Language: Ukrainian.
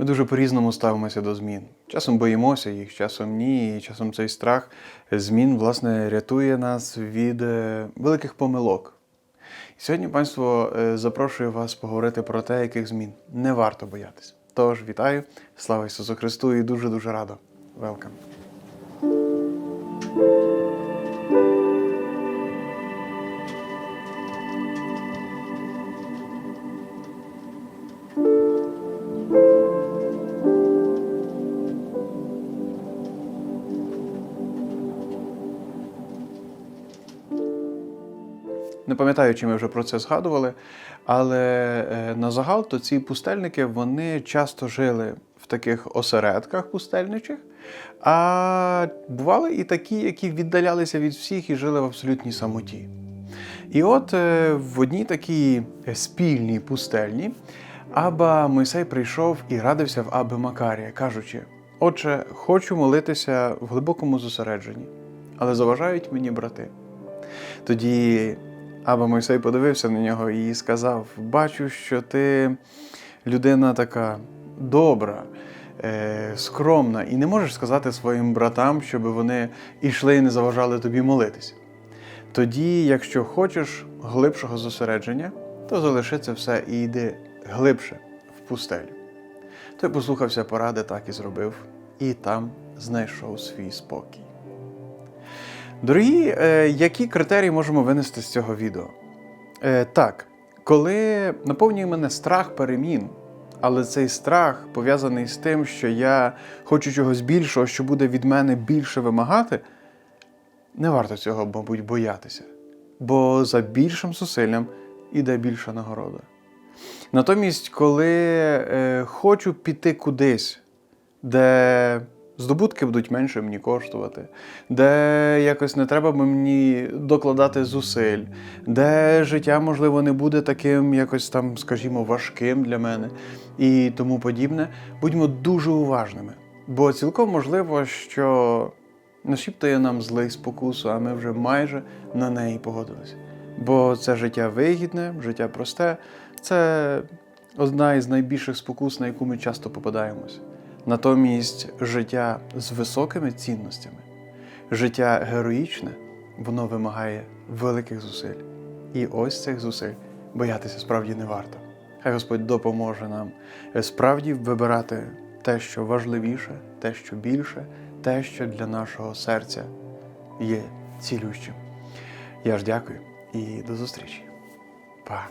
Ми дуже по-різному ставимося до змін. Часом боїмося їх, часом ні. І часом цей страх змін власне рятує нас від е, великих помилок. Сьогодні панство е, запрошую вас поговорити про те, яких змін не варто боятися. Тож вітаю, слава Ісусу Христу і дуже дуже радо. Велкам. Не пам'ятаю, чи ми вже про це згадували, але е, на загал то ці пустельники вони часто жили в таких осередках пустельничих, а бували і такі, які віддалялися від всіх і жили в абсолютній самоті. І от е, в одній такій спільній пустельні Аба Мойсей прийшов і радився в Аби Макарія, кажучи: Отче, хочу молитися в глибокому зосередженні, але заважають мені брати. Тоді Аба Мойсей подивився на нього і сказав: Бачу, що ти людина така добра, е, скромна, і не можеш сказати своїм братам, щоб вони йшли і не заважали тобі молитися. Тоді, якщо хочеш глибшого зосередження, то залиши це все і йди глибше в пустелю. Той послухався поради, так і зробив, і там знайшов свій спокій. Дорогі, е, які критерії можемо винести з цього відео? Е, так, коли наповнює мене страх перемін, але цей страх пов'язаний з тим, що я хочу чогось більшого, що буде від мене більше вимагати, не варто цього, мабуть, боятися. Бо за більшим зусиллям іде більша нагорода. Натомість, коли е, хочу піти кудись, де здобутки будуть менше мені коштувати, де якось не треба мені докладати зусиль, де життя, можливо, не буде таким якось там, скажімо, важким для мене і тому подібне, будьмо дуже уважними. Бо цілком можливо, що нашіптує нам злий спокусу, а ми вже майже на неї погодилися. Бо це життя вигідне, життя просте, це одна із найбільших спокус, на яку ми часто попадаємось. Натомість життя з високими цінностями, життя героїчне, воно вимагає великих зусиль. І ось цих зусиль боятися справді не варто. Хай Господь допоможе нам справді вибирати те, що важливіше, те, що більше, те, що для нашого серця є цілющим. Я ж дякую і до зустрічі. Па!